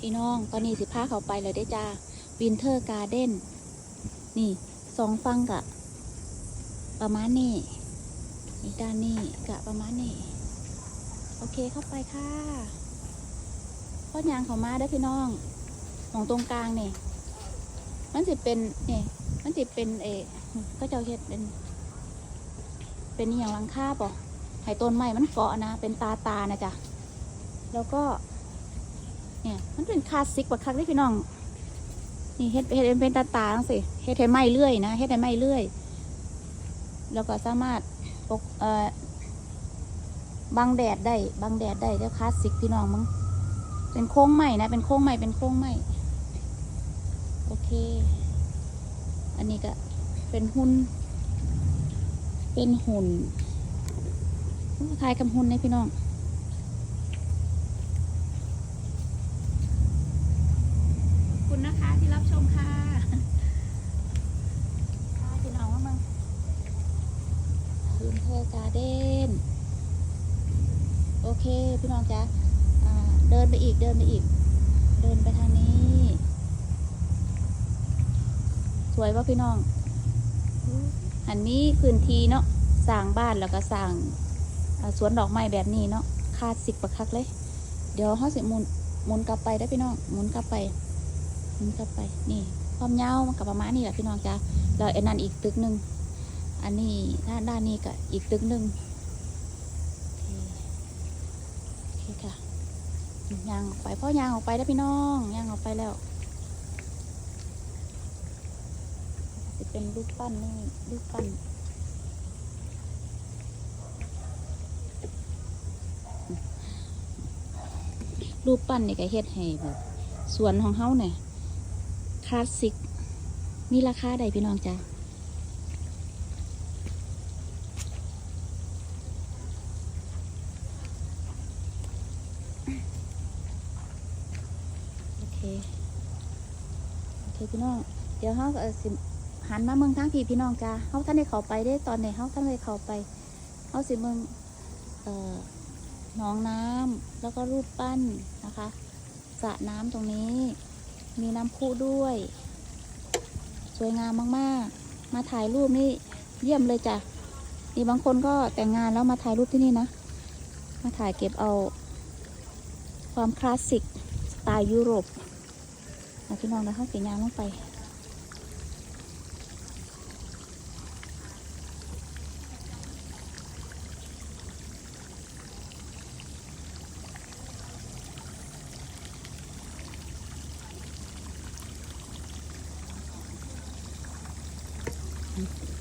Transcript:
พี่น้องตอนนี้สิพาเขาไปเลยได้จ้าวินเทอร์การ์เด้นนี่สองฟังกะ ประมาณนี้อีกด้านนี้กะประมาณนี้ โอเคเข้าไปค่ะพ่อยางเขามาได้พี่น้องมองตรงกลางนี่มันสิเป็นนี่มันสิเป็นเออก็เจ้าเฮ็ดเป็น เป็นอย่างลังคาป่ะไห้ต้นไม้มันเกาะนะ เป็นตาตานะจ๊ะแล้วก็ เนี่ยมันเป็นคลาสสิกบักคักได้อพี่น้อง นี่เฮ็ดเฮ็ดเป็นตาตาสิเฮ็ดให้ไหมเรื่อยนะเฮ็ดให้ไหมเรื่อย แล้วก็สามารถปกเอ่อบังแดดได้บังแดดได้แล้วคลาสสิกพี่น้องมึงเป็นโค้งใหม่นะเป็นโค้งใหม่เป็นโค้งใหม่โอเค อันนี้ก็เป็นหุ่นเป็นหุ่นคล้ายกับหุ่นนะพี่น้อง ขอบ คุณนะคะที่รับชมค่ะค่ะพี่น้องว่ามึงคืนเทอร์การ์เด้นโอเค พี่น้องจ๊ะเดินไปอีกเดินไปอีก เดินไปทางนี้ สวยป่ะพี่น้องอันนี้พื้นที่เนาะสร้างบ้านแล้วก็สร้างสวนดอกไม้แบบนี้เนาะคาสสิกประคักเลย เดี๋ยวเขาสิหมุนมุนกลับไปได้พี่น้อง มุนกลับไป นกลับไปนี่ความยาวมันกับประมาณนี้แหละพี่น้องจ้าแล้วไอ้นั่นอีกตึกหนึ่งอันนี้ด้านด้านนี้ก็อีกตึกหนึ่งโอเคค่ะยางออกไปพ่อยางออกไปได้อพี่น้องยางออกไปแล้วจะเป็นรูปปั้นนี่รูปปั้นรูปปั้นนี่ก็เฮ็ดให้แบบสวนของเฮาเนี่ย คลาสสิก มีราคาใดพี่น้องจ้าโอเค โอเคพี่น้อง เดี๋ยวเฮาเอาสิหันมาเมืองทางพี่พี่น้องจ้าเฮาท่านได้เข้าไปได้ตอนไหนเฮาท่านได้เข้าไปเฮาสิเมืองเอ่อหนองน้ำแล้วก็รูปปั้นนะคะสระน้ำตรงนี้ มีน้ำพุด้วย สวยงามมากๆ มาถ่ายรูปนี่เยี่ยมเลยจ้ะนี่บางคนก็แต่งงานแล้วมาถ่ายรูปที่นี่นะ มาถ่ายเก็บเอา ความคลาสสิกสไตล์ยุโรปพี่น้องนะเขาเสียงยางลงไป Mm-hmm.